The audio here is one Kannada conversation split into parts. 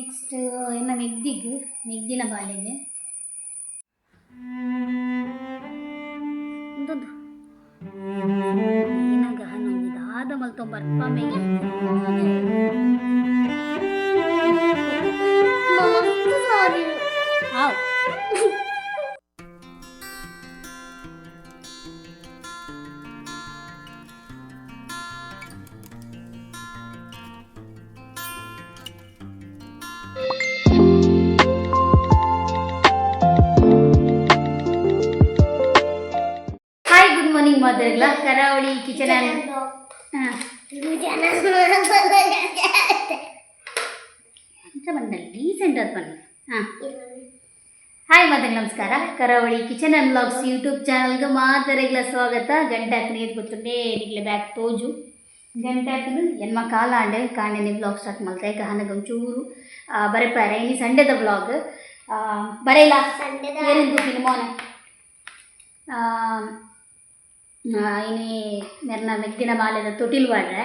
ನೆಕ್ಸ್ಟ್ ಇನ್ನು ಮೆಗ್ದಿಗೆ ಮೆಗ್ದಿನ ಬಾಲೆಗೆ ಎಂತದ್ದು? ಏನಾಗ ಹನ್ನೊಂದು ಆದ ಮಲ್ತೊಂಬರ್ಪ ಮೇಲೆ ಕರಾವಳಿ ಕಿಚನ್ ಬಂದಲ್ಲ ಡೀಸೆಂಟ್ ಅದು. ಬನ್ನಿ ಹಾಂ. ಹಾಯ್ ಮಾತಾಡಿ ನಮಸ್ಕಾರ. ಕರಾವಳಿ ಕಿಚನ್ ಆ್ಯಂಡ್ ಬ್ಲಾಗ್ಸ್ ಯೂಟ್ಯೂಬ್ ಚಾನಲ್ಗೆ ಮಾತರೆಗ್ಲ ಸ್ವಾಗತ. ಗಂಟೆ ಹಾಕಿ ಗೊತ್ತುಂಡೆ ನಿಗ್ಲೆ ಬ್ಯಾಕ್ ತೋಜು. ಗಂಟೆ ಹಾಕಿದ್ದು ಎನ್ಮ ಕಾಲ ಆಂಡೆ ಕಾಂಡೆನೆ ಬ್ಲಾಗ್ ಸ್ಟಾರ್ಟ್ ಮಾಡ್ತಾ ಈಗ ಹನಗ ಒಂಚೂರು ಬರೆಪಾರೆ ಇನ್ನು ಸಂಡೆದ ಬ್ಲಾಗ್ ಬರೆಯಲ್ಲ ಏನಿಂದು ಫಿಲ್ಮೋನೆ ಇನಿ ಮೆರ್ನ ಮೆಗ್ದಿನ ಬಾಲೆದ ತೊಟಿಲ್ ಪಾಡ್ರೆ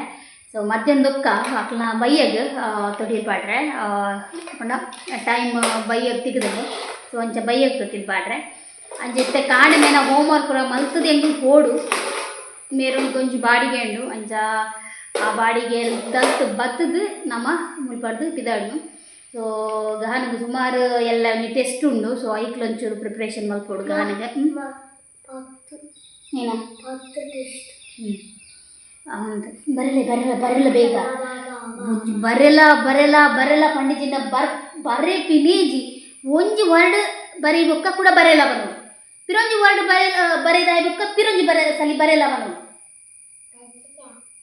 ಸೊ ಮಧ್ಯಾಹ್ನ ದೊಕ್ಕ ಅಕ್ಲ ಬೈಯಗ್ ತೊಟಿಲ್ ಪಾಡ್ರೆ ಪಂಡ ಟೈಮ್ ಬೈಯಗ್ ತಿಕ್ಕದವು ಸೊ ಅಂಚ ಬೈಯಗ್ ತೊಟಿಲ್ ಪಾಡ್ರೆ ಅಂಚೆ ಕಾಂಡೆ ಮೇನ ಹೋಮ್ವರ್ಕ್ ಪೂರ ಮಲ್ತದ ಹೆಂಗ್ ಪೋಡು ಮೇರೊಂದು ಕೊಂಚ ಬಾಡಿಗೆ ಉಂಡು ಅಂಚ ಆ ಬಾಡಿಗೆ ದಲ್ತ್ ಬತ್ತದು ನಮ್ಮ ಮುಳ್ಪಾಡ್ದು ಪಿದಾಡ್ನು. ಸೊ ಗಹನಗೆ ಸುಮಾರು ಎಲ್ಲ ಟೆಸ್ಟ್ ಉಂಡು. ಸೊ ಐಕ್ಲು ಒಂಚೂರು ಪ್ರಿಪ್ರೇಷನ್ ಮಲ್ಪೋಡು ಗಹನಗೆ ಹ್ಮ್? ಏನ? ಹ್ಞೂ ಬರಲ ಬರಲ್ಲ ಬರಲ್ಲ ಬರಲ್ಲ ಬೇಗ ಬರಲ್ಲ ಬರಲ್ಲ ಬರಲ್ಲ ಪಂಡಿತಿನ ಬರ್ ಬರೇ ಪಿಲೀಜಿ ಒಂಜಿ ವರ್ಡ್ ಬರೀ ಬುಕ್ಕ ಕೂಡ ಬರೆಯಲ್ಲ ಬನು ಪಿರೊಂಜಿ ವರ್ಡ್ ಬರೆ ಬರೆದಾಯ ಬುಕ್ಕ ಪಿರೊಂಜಿ ಬರೆ ಸಲಿ ಬರೆಯಲ್ಲ ಬನು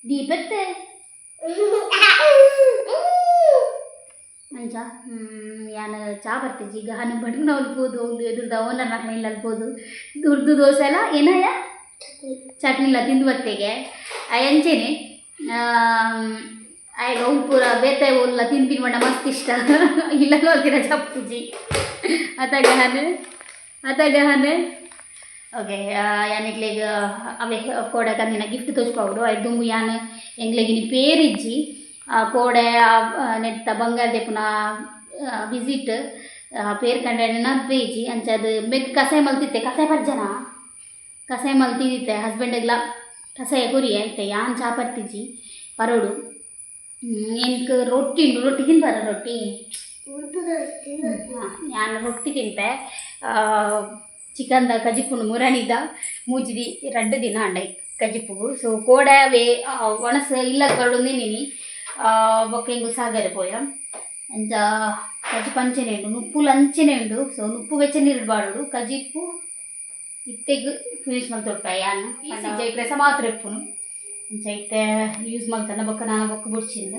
ದೀಪತ್ತೆ. ಅಂಚ ಯಾನ ಚಾ ಬರ್ತೀಜಿ ಈಗ ಹನು ಬಡ್ನ ಅಲ್ಬೋದು ಒಂದು ಎದುರ್ದ ಓನರ್ ಮಕ್ಕಳಿಲ್ಲ ಅಲ್ಬೋದು ದುರ್ದು ದೋಸೆ ಎಲ್ಲ ಏನಯ್ಯ ಚಟ್ನಿ ಎಲ್ಲ ತಿಂದು ಬತ್ತೆಗೆ ಎಂಚೇನೆ ಆಯ್ಗ ಉಪ್ಪುರ ಬೇತೆ ಉಲ್ಲ ತಿಂದು ಮಾಡ ಮಸ್ತ್ ಇಷ್ಟ. ಇಲ್ಲ ನೋಡ್ತೀರ ಚಪ್ಪುಜಿ ಅತಾಗ ಹಾನು ಅತಾಗ ಹಾನು ಓಕೆ ಯಾನಿಗ್ಲಿಗ ಅವೇ, ಕೋಡೆ ಕಂದಿನ ಗಿಫ್ಟ್ ತೋಚ್ಪೌಡು ಐ ದುಂಬು ಯಾನ್ ಎಂಗ್ಲಿಗಿನ ಪೇರಿಜ್ಜಿ ಕೋಡೆ ನೆಟ್ಟ ಬಂಗಾರ ದೆಪ್ಪುನ ವಿಸಿಟ್ ಪೇರ್ ಕಂಡ ನಬ್ಬೇಜಿ ಅಂಚದು ಮೆಗ್ ಕಸಾಯ ಮಲ್ತಿತ್ತೆ ಕಸಾಯ ಪರ್ಜನ? ಕಸಾಯ ಮಲ್ತಿದ್ದಿತ್ತೆ ಹಸ್ಬೆಂಡ್ಗೆಲ್ಲ ಕಸಾಯ ಕುರಿ ಆಯ್ತೆ ಯಾನ್ ಚಾ ಪರ್ತಿಜಿ ಪರೋಡು ಏನಕ್ ರೊಟ್ಟಿ ರೊಟ್ಟಿ ತಿನ್ಬಾರ ರೊಟ್ಟಿ? ನಾನು ರೊಟ್ಟಿ ತಿಂತೆ. ಚಿಕನ್ದ ಕಜಿಪುನು ಮುರಣಿದ ಮೂಜಿದಿ ರಡ್ಡು ದಿನ ಅಂಡೈ ಕಜಿಪುಗು ಸೊ ಕೋಡವೇ ಒಣಸ ಇಲ್ಲ ಕರಡು ನಿನ್ನಿ ಬೊಕ್ಕ ಹಿಂಗು ಸಾಗರೆ ಪೋಯ. ಅಂಚ ಕಜಿಪು ಅಂಚನೆ ಉಂಡು ನುಪ್ಪುಲು ಅಂಚನೆ ಉಂಡು ಸೊ ನುಪ್ಪು ಬೆಚ್ಚ ನೀರು ಬಾಡುಡು ಕಜಿಪು ಇತ್ತೆಗ್ ಫಿನಿಶ್ ಮಾಡ್ತೊಟ್ಟ ಯಾನು ಇಜ್ಜ ರಸ ಮಾತ್ರ ಎಪ್ಪುನು ಅಂಚ ಇತ್ತೆ ಯೂಸ್ ಮಾಡ್ತಾನೆ ಬೊಕ್ಕ ನಾನು ಬೊಕ್ಕ ಬುಡ್ಚಿಂದ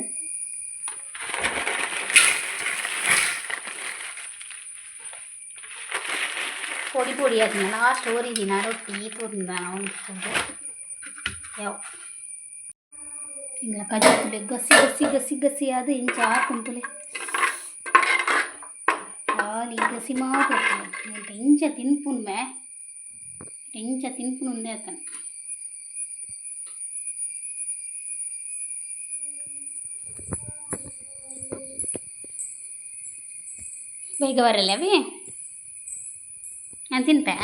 ಪೊಡಿ ಪೊಡಿ ಆದ್ಮೇಲೆ ಲಾಸ್ಟ್ ಓರಿದಿನ ರೊಟ್ಟಿ ತೋರಿಂದ ಒಂದು ಯಾವ ಹಿಂಗ ಕಜಾಪುಲೆ ಗಸಿ ಗಸಿ ಗಸಿ ಗಸಿ ಆದ ಇಂಚ ಹಾಕುಂತಲೆ ಖಾಲಿ ಗಸಿ ಮಾತ್ರ ಇಂಚ ತಿನ್ಪುನ್ಮೆ ಇಂಚ ತಿನ್ಪುನುಂದೆ ಆತನ ಬೇಗ ಬರಲ್ಲವೇ ನಾನು ತಿಂತೆ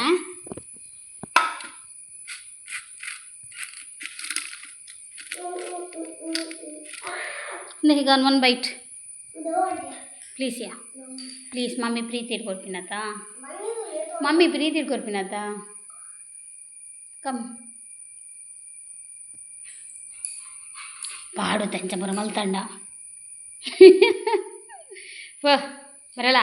ಈಗ one byte please yeah please mummy Preethi ಇಟ್ಕೊಡ್ತೀನತ್ತ mummy Preethi ಇಟ್ಕೊಡ್ತೀನತ್ತ come ಪಾಡು ತಂಚ ಬರ ಮಲ್ತಂಡ ವ ಬರಲ್ಲ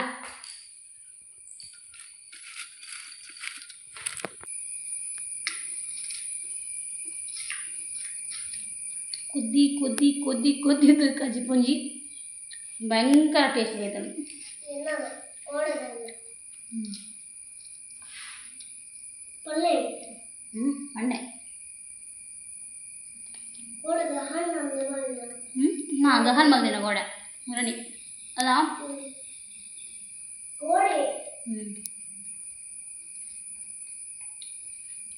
ಕುದ್ದಿ ಕುದ್ದಿ ಕುದ್ದಿ ಕುದ್ದಿದ್ದು ಕಜಿ ಪುಂಜಿ ಭಯಂಕರ ಟೇಸ್ಟ್ ಆಯ್ತು ಹ್ಞೂ ಹಣ್ಣೆ ಹ್ಞೂ ನಾ ಗಹನ್ ಬಂದಿನ ಗೋಡೆ. ರೆಡಿ. ಅಲ್ಲ? ಹ್ಞೂ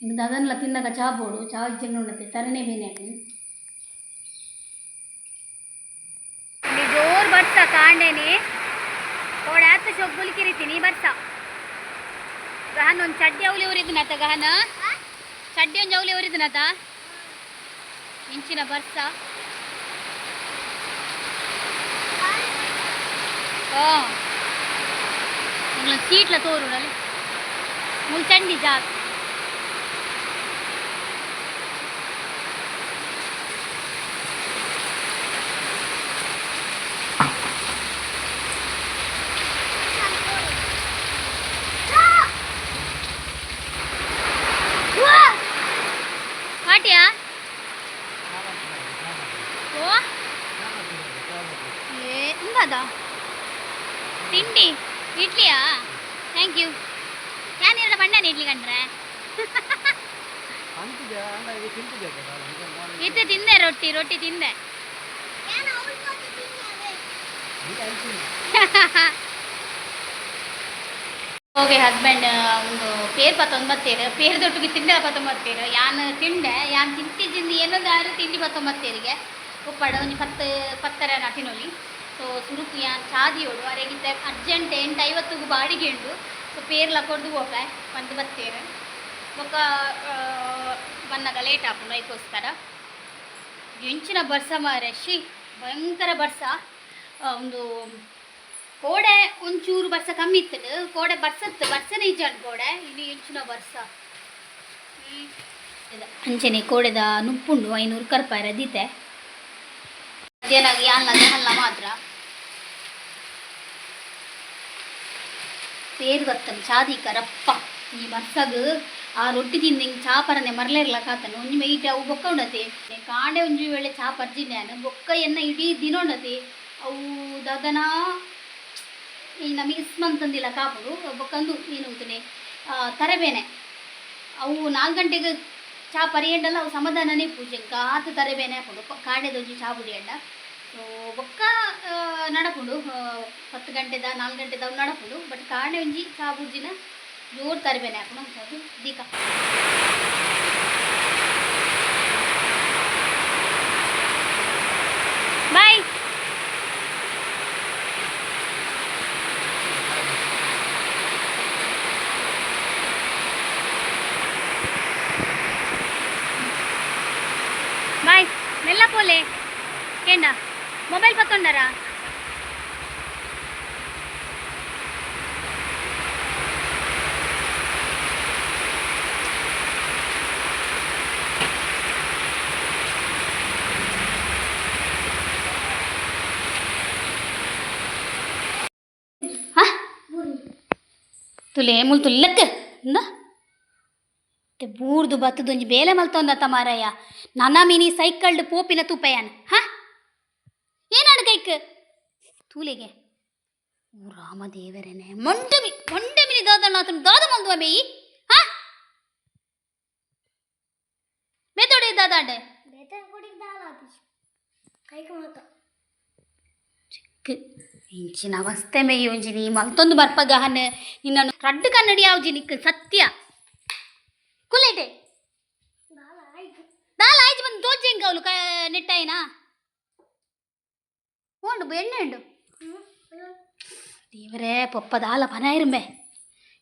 ಈಗ ಅದನ್ನೆಲ್ಲ ತಿಂದಾಗ ಚಾ ಬೋಡು. ಚಾ ಚಿನ್ನ ಉಣ್ಣತ್ತೆ ತರನೇ ಬೇನೆ ಜೋರ್ ಬರ್ತಾ ಕಾಂಡೇನೆ. ಕೋಡೆ ಆತ ಶೊಗ್ಗುಲಿ ಕಿರಿತೀನಿ ಬರ್ಸ ಗಹನ್ ಒಂದು ಚಡ್ಡಿ ಅವಲಿ ಉರಿದ್ನತ ಗಹನ ಚಡ್ಡಿ ಒಂದು ಜವಳಿ ಅವರಿದ್ದೀನತ ಇಂಚಿನ ಬರ್ಸ ಸೀಟ್ಲ ತೋರು ಮುಲ್ ಚಂಡಿ ಜಾತ್ ಹೋಗಿ ಹಸ್ಬೆಂಡ್ ಒಂದು ಪೇರ್ ಪತ್ತೊಂಬತ್ತೇರು ಪೇರ್ ದೊಟ್ಟಿಗೆ ತಿಂಡ ಪತ್ತೊಂಬತ್ತೇರು ಯಾನು ತಿಂಡೆ, ಯಾನು ತಿಂತಿದ್ದಿಂದ ಏನೊಂದು ಆರು ತಿಂಡಿ ಪತ್ತೊಂಬತ್ತೇರಿಗೆ ಉಪ್ಪಡ ಒಂದು ಪತ್ತು, ಪತ್ತರ ನಟಿನೊಲಿ. ಸೊ ಸುರುಕು, ಯಾನ್ ಚಾದಿಯೋಡು ಅರೆಗಿದ್ದ ಅರ್ಜೆಂಟ್ ಎಂಟು ಐವತ್ತಿಗೂ ಬಾಡಿಗೆ ಉಂಡು ಸೊ ಪೇರ್ಲ ಕೊಡ್ದು ಹೋಗ ಬಂದು ಬತ್ತೇರು ಒಕ್ಕ ಬಂದಾಗ ಲೇಟ್ ಆಪುಂಡು, ಅದಕ್ಕೋಸ್ಕರ. ಎಂಚಿನ ಬರ್ಸ ಮಾರೆ ಶಿ ಭಯಂಕರ ಬರ್ಸ. ಒಂದು ಕೋಡೆ ಒಂಚೂರು ಬರ್ಸ ಕಮ್ಮಿ ಇತ್ತು. ಕೋಡೆ ಬರ್ಸತ್ತು, ಬರ್ಸನೆ ಇಜ್ಜಾನ್ ಕೋಡೆ. ಇಲ್ಲಿ ಇಂಚಿನ ಬರ್ಸ ಅಂಚನೆ ಕೋಡೆದ ನುಪ್ಪುಂಡು, ಐನೂರು ಕರ್ಪಾಯ ರದಿತೆ ಮಧ್ಯಾಹ್ನ ಯಾಲ ಹಲ್ಲ ಮಾತ್ರ. ಸೇರು ಬರ್ತನೆ ಚಾದಿಕ ರಪ್ಪ ಈ ಬರ್ಸಾಗ ಆ ರೊಟ್ಟಿ ತಿಂದು ಹಿಂಗೆ ಚಾಪರನೆ ಮರಲೇರ್ಲ ಕಾತನ ಒಂಜಿ ಮೈಟ ಅವು ಬೊಕ್ಕ ಉಂಡತಿ. ಕಾಂಡೆ ಒಂಜಿ ವೇಳೆ ಚಾಪರ್ಜಿನ ಬೊಕ್ಕ ಎನ್ನ ಇಡೀ ದಿನ ಉಂಡತಿ. ಅವು ದದನ ಈ ನಮಗೆ ಇಸ್ಮಂತಂದಿಲ್ಲ ಕಾಪುಡು ಬೊಕ್ಕಂದು ಏನು ಉಂತನೆ ತರಬೇನೆ. ಅವು ನಾಲ್ಕು ಗಂಟೆಗೆ ಚಾ ಪರಿಯಂಡಲ್ಲ ಅವು ಸಮಾಧಾನನೇ ಪೂಜೆ. ಕಾತ ತರಬೇನೆ ಹಾಕೊಂಡು ಕಾಂಡೆದೊಂಜಿ ಚಾ ಬುಡಿಯಂಡ ಸೊ ಬೊಕ್ಕ ಆ, ನಡಪುಂಡು ಹತ್ತು ಗಂಟೆದ ನಾಲ್ಕು ಗಂಟೆದ ಅವು ನಡಪುಂಡು ಬಟ್ ಕಾಡೆ ಒಂಜಿ ಚಾ ಬುಜ್ಜಿನ ಜೋರು ತರಬೇನೆ ಹಾಕೊಂಡು ಅದು ದೀಕ. ಬಾಯ್ పోలే. ఏండా? మొబైల్ పక్కండారా తులే ముల్ तुले ఉందా? ಬೂರ್ದು ಬತ್ತದೊಂಜಿ ಬೇಲೆ ಮಲ್ತೊಂದತ್ತ ಮಾರಯ್ಯ. ನನ್ನ ಮಿನಿ ಸೈಕಲ್ಡ್ ಪೋಪಿನ ತುಪ್ಪಯ್ಯನ್ ಹ? ಏನಾಡು ಕೈಕ್? ತೂಲೆಗೆ. ರಾಮದೇವರೇನೆ. ಮೊಂಡಮಿ ಮಂಡಮಿನಿ ದಾದಣ್ಣ ಆತನು ದಾದ ಮಂದುವ ಮೇಯಿ ಹ? ಬೇತೋಡೆ ದಾದಾಂಡೆ. ಚಿಕ್ಕ ಇಂಚಿನ ಅವಸ್ಥೆ ಮೇಯಿ ಒಂಜಿ ನೀ ಮಲ್ತೊಂದು ಬರ್ಪಗ ಹನ್ ನಿನ್ನನ್ನು ರಡ್ಡು ಕನ್ನಡಿ ಯಾವ್ಜಿ ನಿಕ್ ಸತ್ಯ. ಕುಲ್ಲೈತೆ ದಾಲ ಆಯ್ತು ಬಂದು ತೋಜೆಂಗ ಅವಳು ಕ ನೆಟ್ಟಾಯಿನಾ ಉಂಡು ಎಣ್ಣೆ ಉಂಡು ದೇವರೇ ಪಪ್ಪ ದಾಲ ಪನ ಇರುಂಬೆ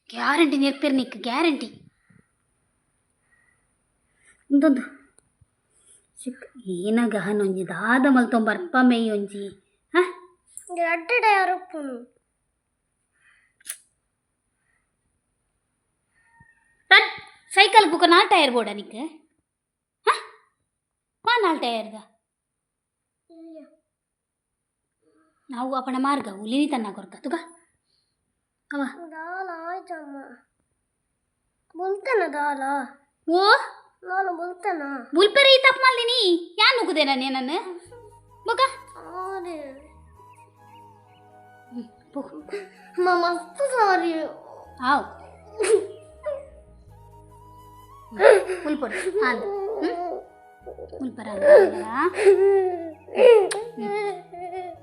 ಗ್ಯಾರಂಟಿ ನೆರ್ಪೇರು ನಿಕ್ ಗ್ಯಾರಂಟಿ ಇಂದೊಂದು ಚಿಕ್ಕ ಏನ ಗಹನ ಒಂಜಿ ದಾದ ಮಲ್ತೊಂಬರ್ಪ ಮೇಯ್ ಒಂಜಿ ಹ ಎರಡು ಟೈರ್ ಉಪ್ಪುನು ರಡ್ ಸೈಕಲ್ ಬುಕ್ಕ ನಾಲ್ ಟಯರ್ ಬೋಡ ನಿಕ್ ಹ ಮಾ ನಾಲ್ ಟಯರ್ದ ನಾವು ಅಪಣ ಮಾರ್ಗ ಉಲಿನಿ ತನ್ನ ಕೊರ್ಕ ತುಗ ಅವ ದಾಲ ಆಯ್ತಮ್ಮ ಬುಲ್ತನ ದಾಲ ಓ ನಾನು ಬುಲ್ತನ ಬುಲ್ಪೆರಿ ತಪ್ಪು ಮಾಡ್ಲಿನಿ ಯಾನ್ ನುಗ್ಗುದೆ ನಾನು ನನ್ನ ಬೊಕ ಸಾರಿ ಪೋ ಅಮ್ಮ ಮಸ್ತ್ ಸಾರಿ ಆವ್ ಉಲ್ಪೊಡು ಆಂದ ಉಲ್ಪರ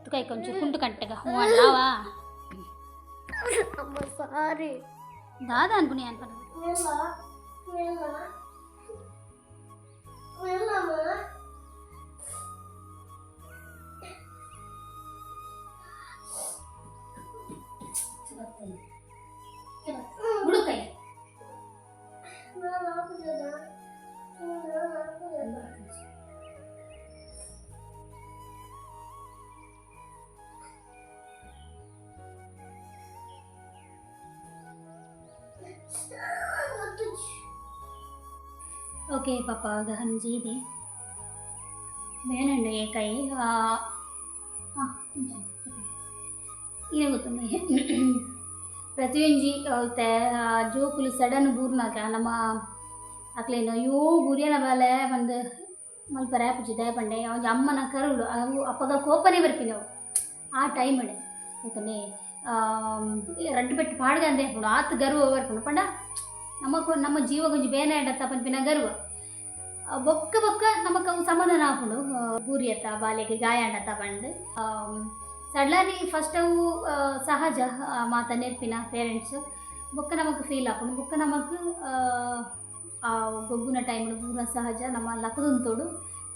ತುಕ ಕೊಂಚ ಕುಂಟು ಕಂಟಗ ಹ್ಞೂ ಅಲ್ಲಾವಾ ಅಮ್ಮ ಸಾರಿ ದಾದ ಅನ್ಪುನಿ ಅನ್ಪನ ಪಾಪ ಕೈ ಇದೆ ಬೇನಂಡು ಏಕೈ ಏನೇ ಗೊತ್ತುಂಡೆ ಪ್ರತಿಯೊಂಜಿ ಅವತ್ತೆ ಜೋಕುಲು ಸಡನ್ ಬೂರ್ನಾಗ ನಮ್ಮ ಅಕ್ಲೇನು, ಅಯ್ಯೋ ಬುರಿಯನ ಬಾಲೆ ಒಂದು ಮಲ್ಪ ರ್ಯಾಪುಜಿ ದಯಪಂಡೆ ಅವನ ಅಮ್ಮನ ಕರುಳು, ಅವು ಅಪ್ಪಗ ಕೋಪನೇ ಅವು. ಆ ಟೈಮ್ ಅಡೆ ಯಾಕಂದ್ರೆ ರಡ್ಡು ಬೆಟ್ಟು ಪಾಡ್ಗ ಅಂದೆ ಹೇಳ್ಕೊಂಡು ಆತ ಗರ್ವ ಬರ್ಕೊಂಡು ಪಂಡ, ನಮ್ಮ ನಮ್ಮ ಜೀವ ಕೊಂಚ ಬೇನೆ ಪನ್ಪಿನ ಗರ್ವ. ಬೊಕ್ಕ ನಮಕ್ ಅವು ಸಮಾಧಾನ ಆಪುಂಡು ಬೂರಿ ಅತ್ತ ಬಾಲೆಗೆ ಗಾಯ ಅಡ್ಡತ್ತ ಪಂಡ್ ಸಡ್ಲಾರಿ ಫಸ್ಟ್ ಅವು ಸಹಜ ಮಾತ ನೆರ್ಪಿನ ಪೇರೆಂಟ್ಸ್ ಬೊಕ್ಕ ನಮಕ್ ಫೀಲ್ ಆಪುಂಡು ಬೊಕ್ಕ ನಮಕ್ ಆ ಗೊಗ್ಗುನ ಟೈಮ್ ಪೂರ ಸಹಜ, ನಮ್ಮ ಲಕ್ಕದೊಂತೋಡು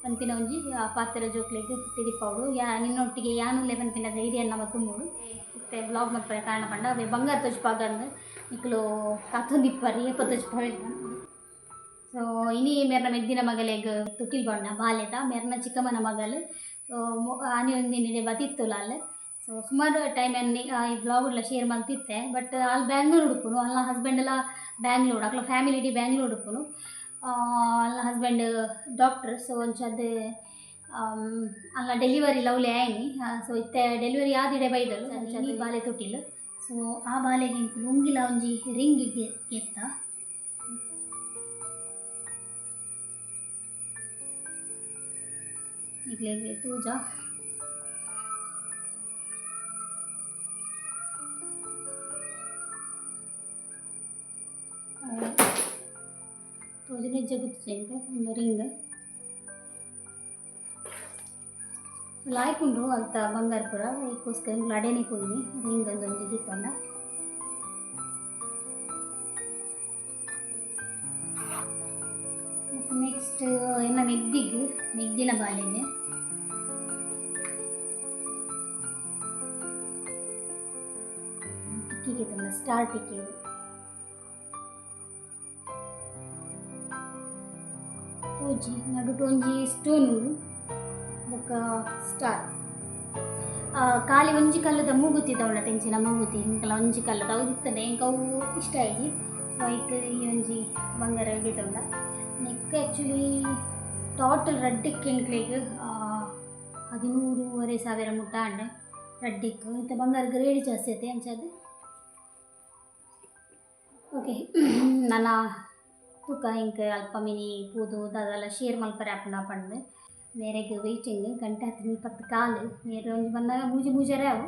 ಪನ್ಪಿನ ಒಂಜಿ ಪಾತ್ರೆ ಜೋಕ್ಲೆಗ್ ತಿದಿಪ್ಪವಡು ಯಾ, ನಿನ್ನೊಟ್ಟಿಗೆ ಯಾನುಲೆ ಪನ್ಪಿನ ಧೈರ್ಯ ನಮ್ಮ ತುಂಬುಡು. ಮತ್ತೆ ಬ್ಲಾಗ್ ಮತ್ತೆ ಕಾರಣ ಪಂಡ ಬಂಗಾರ ತೊಜ್ಪಾಗಂದು ನಿಕ್ಲು ಕತ್ತೊಂದಿಪ್ಪರಿ ಎಪ್ಪ ತೊಜ್ಪಾಗ ಸೊ ಇನಿ ಮೇರ್ನ ಮೆದ್ದಿನ ಮಗಲೆಗ್ ತುಕಿಲ್ ಬಣ್ಣ ಬಾಲ್ಯದ ಮೇರ್ನ ಚಿಕ್ಕಮ್ಮನ ಮಗಳು ಆನೆ ಒಂದಿನ ಬತಿತ್ತುಲ ಅಲ್ಲ ಸೊ ಸುಮಾರು ಟೈಮ್ ಈ ಬ್ಲಾಗ್ಲ ಶೇರ್ ಮಾಡ್ತಿತ್ತೆ ಬಟ್ ಅಲ್ಲಿ ಬ್ಯಾಂಗ್ಳೂರು ಹುಡುಕುನು ಅಲ್ಲ ಹಸ್ಬೆಂಡ್ ಎಲ್ಲ ಬ್ಯಾಂಗ್ಳೂರು ಅಕ್ಲ ಫ್ಯಾಮಿಲಿ ಇಡೀ ಬ್ಯಾಂಗ್ಳೂರು ಹುಡುಕುನು ಅಲ್ಲ ಹಸ್ಬೆಂಡ್ ಡಾಕ್ಟರ್ ಸೊ ಒಂಚದ್ದು ಅಲ್ಲ ಡೆಲಿವರಿ ಲವ್ಲಿ ಆಯ್ನಿ ಸೊ ಇತ್ತೆ ಡೆಲಿವರಿ ಆದಿಡೆ ಬೈದಳು ಬಾಲೆ ತೊಟ್ಟಿಲ್ ಸೊ ಆ ಬಾಲೆಗೆ ಲುಂಗಿಲ ಒಂಜಿ ರಿಂಗ್ ಎತ್ತ ಈಗಲೇ ತೂಜ ತೋಜನೆ ಜಗುತ್ತು ಒಂದು ರಿಂಗ್. ಲಾಯ್ಕೊಂಡು ಅಲ್ತ ಬಂಗಾರಪುರ ಇದಕ್ಕೋಸ್ಕರ ಹಿಂಗೆ ಅಡೆನೆ ಹೋಗಿನಿ ರಿಂಗ್ ಒಂದು ಒಂದು ಜಿಗಿತ್ತೊಂಡ ನೆಕ್ಸ್ಟ್ ಏನ ಮೆಗ್ದಿಗ್, ಮೆಗ್ದಿನ ಬಾಲೆಗೆ ಸ್ಟಾರ್ ಟಿಕ್ಕಿ ತೋಜಿ ನಡುಟು ಒಂಜಿ ಸ್ಟೋನ್ ಉಂಡು ಬೊಕ್ಕ ಸ್ಟಾರ್ ಕಾಲಿ ಒಂಜಿ ಕಲ್ಲದ ಮೂಗುತಿ ತಗೊಂಡ ತೆಂಚಿನ ಮೂಗುತಿ ಇಂಕಲ ಒಂಜಿ ಕಲ್ಲದ. ಅವು ಇರ್ತದೆ ಇಂಕ ಅವು ಇಷ್ಟ ಆಯ್ತು. ಸೊ ಐಕ್ ಈ ಒಂಜಿ ಬಂಗಾರ ಉಂಡ ನೆಕ್ ಆ್ಯಕ್ಚುಲಿ ಟೋಟಲ್ ರಡ್ಡಿಕ್ ಎಂಕ್ಲೆಗ್ ಹದಿಮೂರುವರೆ ಸಾವಿರ ಮುಟ್ಟ ಅಂಡೆ ರಡ್ಡಿಕ್. ಇಂಥ ಬಂಗಾರ ಗ್ರೇಡ್ ಜಾಸ್ತಿ ಐತೆ ಅಂಚದು ಓಕೆ ನನ್ನ ತೂಕ ಇಂಕ ಅಲ್ಪ ಮಿನಿ ಪೂದು ಅದೆಲ್ಲ ಶೇರ್ ಮಲ್ಪರೆ ಹಾಕೊಂಡು ಪಂಡು ಮೇರೆಗೆ ವೆಯ್ಟಿಂಗ್ ಗಂಟೆ ಹತ್ತು ಇಪ್ಪತ್ತು ಕಾಲು ನೀರು ಒಂಜಿ ಬಂದಾಗ ಮೂಜಿ ಮೂಜರೆ ಅವು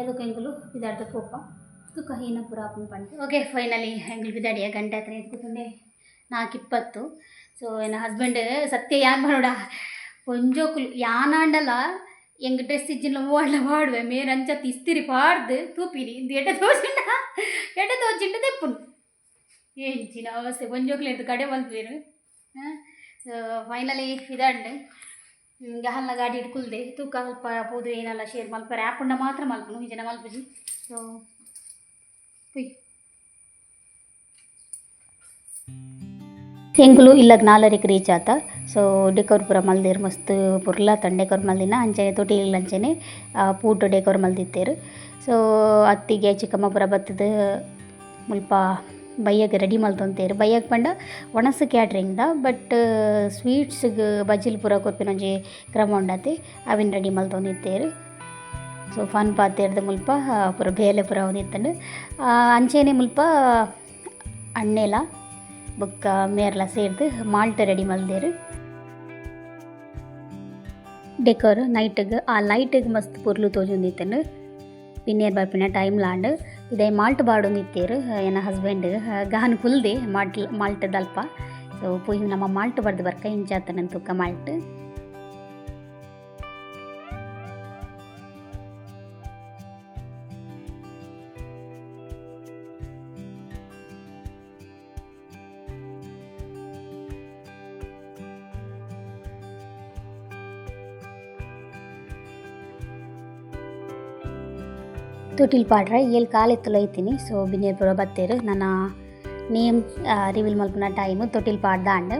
ಐದು ಎಂಕುಲು ಬಿದಾಡ್ದ ಕೋಪ ತೂಕ ಹೀನ ಪೂರ ಹಾಕೊಂಡು ಪಂಡು ಓಕೆ ಫೈನಲಿ ಎಂಕುಲು ಬಿದಾಡಿಯ ಗಂಟೆ ಹತ್ರ ಎತ್ಕೊಂಡೆ ನಾಲ್ಕು ಇಪ್ಪತ್ತು ಸೊ ನನ್ನ ಹಸ್ಬೆಂಡ್ ಸತ್ಯ ಯಾರು ಮಾಡೋಡ ಕೊಂಜೋಕುಲು ಯಾನಾಂಡಲ ಎಂಗ್ ಡ್ರೆಸ್ ಇಜ್ಜಿನ ಮೂವಡ್ಲ ಮಾಡುವೆ ಮೇರೆ ಅಂಚತ್ ಇಸ್ತಿರಿ ಪಾಡ್ದು ತೂಪಿರಿ ಇಂದು ಎಡ್ಡೆ ತೋಚಿಂಡ ಎಡ್ಡೆ ತೋಚಿಂಡ ಏಂಚಿನ ಅವಸ್ಥೆ. ಎದ್ದು ಕಡೆ ಮಲ್ಪೇರು ಫೈನಲಿ ಫೈನಲಿ ಹಿಂಗೆ ಹಲ್ಲ ಗಾಡಿ ಇಟ್ಕೊಳ್ದೆ ತೂಕ ಅಲ್ಪ ಪೋದು ಏನಲ್ಲ ಶೇರ್ ಮಲ್ಪರೆ. ಆಪುಂಡ ಮಾತ್ರ ಮಲ್ಪುನು, ಈ ಜನ ಮಲ್ಪುಜಿ ಸೊ ಪುಯ್. ಎಂಕುಲು ಇಲ್ಲಗ್ ರೀಚ್ ಆತ. ಸೊ ಡೆಕೋರ್ ಪೂರ ಮಲ್ದೇರು ಮಸ್ತ್ ಪುರ್ಲ ತಂಡ ಡೆಕೋರ್ ಮಲ್ದಿನ ಅಂಚನೆ ತೊಟಿ ಅಂಚನೆ ಪೂಟು ಡೆಕೋರ್ ಮಲ್ದಿತ್ತೇರು. ಸೊ ಅತ್ತಿಗೆ ಚಿಕ್ಕಮ್ಮ ಪುರ ಬತ್ತದ, ಮುಲ್ಪ ಬಯ್ಯಗೆ ರೆಡಿ ಮಲ್ತೊಂತೇರು ಬೈಯಾಗ ಪಂಡ ಕ್ಯಾಟರಿಂಗ್ ಕ್ಯಾಟ್ರಿಂಗ್ದ ಬಟ್ ಸ್ವೀಟ್ಸ್ಗೆ ಬಜ್ಜಿಲ್ ಪೂರ ಕೊರ್ಪಿನ ಒಂಜಿ ಕ್ರಮ ಉಂಡತೆ. ಅವಿನ ರೆಡಿ ಮಲ್ತೊಂದಿತ್ತೇರು ಸೊ ಫನ್ ಪಾತೇರ್ದ ಮುಲ್ಪ ಪೂರ ಬೇಲೆ ಪೂರ ಒಂದಿತ್ತಂಡು ಅಂಚೆನೆ ಮುಲ್ಪ ಅಣ್ಣೆಲ, ಬೊಕ್ಕ ಮೇರ್ಲ ಸೇರ್ದು ಮಾಲ್ಟ್ ರೆಡಿ ಮಲ್ದೇರು ಡೆಕೋರ್ ನೈಟ್ಗೆ ಆ ಲೈಟಿಗೆ ಮಸ್ತ್ ಪೊರ್ಲು ತೋಜೊಂದಿತ್ತಂಡು. ಪಿನ್ನೇರ್ ಬರ್ಪಿನ ಟೈಮ್ ಲಾಂಡ್ ಇದೇ ಮಾಲ್ಟ್ ಬಾಡೊಂದಿತ್ತೇರು ಏನ ಹಸ್ಬೆಂಡ್ ಗಹನ್ ಹುಲ್ದೆ ಮಾಲ್ಟ್ ಮಾಲ್ಟ್ ದಲ್ಪ ಸೊ ಪೋಯಿ ನಮ್ಮ ಮಾಲ್ಟ್ ಬರ್ದು ಬರ್ಕ ಇಂಚಾತನ ತೂಕ ಮಾಲ್ಟ್. ಚೂಟಿಲ್ ಪಾಡ್ರೆ ಇಲ್ಲಿ ಕಾಲು ತೊಲೈತೀನಿ ಸೊ ಬಿನೇಪುರ ಬತ್ತೇರು. ನನ್ನ ನೇಮ್ ರಿವೀಲ್ ಮಲ್ಪುನ ಟೈಮ್ ತೊಟ್ಟಿಲ್ ಪಾಡ್ದ ಅಂಡ್.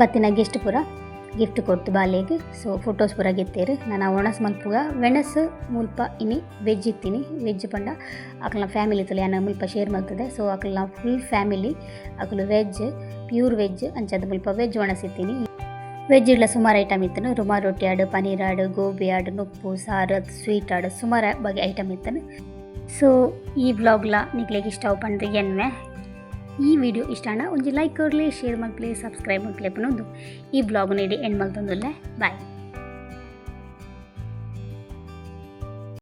ಬತ್ತಿನ ಗೆಸ್ಟ್ ಪುರ. ಗಿಫ್ಟ್ ಕೊಡ್ತು ಬಾಲೆಗ್ ಸೊ ಫೋಟೋಸ್ ಪೂರ ಗೆತ್ತೇರಿ. ನಾನು ಒಣಸ್ ಮಲ್ಪುಗ, ವೆಣಸ್ ಮುಲ್ಪ ಇನಿ ವೆಜ್ ಇತ್ತೀನಿ ವೆಜ್ ಪಂಡ. ಅಕ್ಲ ಫ್ಯಾಮಿಲಿ ತಲೆ ಅನ್ನ ಮುಲ್ಪ ಶೇರ್ ಮಾಡ್ತದೆ. ಸೊ ಅಕ್ಲ ಫುಲ್ ಫ್ಯಾಮಿಲಿ ಅಕ್ಲು ವೆಜ್ ಪ್ಯೂರ್ ವೆಜ್ ಅಂಚದ ಮುಲ್ಪ ವೆಜ್ ಒಣಸಿತ್ತೀನಿ ವೆಜ್ ಇಲ್ಲ ಸುಮಾರು ಐಟಮ್ ಇತ್ತನು. ರುಮಾ ರೊಟ್ಟಿ ಆಡು, ಪನೀರ್ ಆಡು, ಗೋಬಿ ಆಡು, ನುಪ್ಪು ಸಾರು ಸ್ವೀಟ್ ಆಡು, ಸುಮಾರು ಬಗೆ ಐಟಮ್ ಇತ್ತನು. ಸೊ ಈ ವ್ಲಾಗ್ಲ ನಿಕ್ಲೆಗೆ ಇಷ್ಟ ಪಂಡ್ರಿ ಎನ್ವೆ ಈ ವಿಡಿಯೋ ಇಷ್ಟನ ಒಂಜಿ ಲೈಕ್ ಕೊಡಲಿ ಶೇರ್ ಮಲ್ಪಲೆ ಸಬ್ಸ್ಕ್ರೈಬ್ ಮಲ್ಪಲೆ ಪನೊಂದು ಈ ಬ್ಲಾಗ್ ನೀಡಿ ಎಂಡ್ ಮಲ್ತೊಂದುಲ್ಲೆ ಬಾಯ್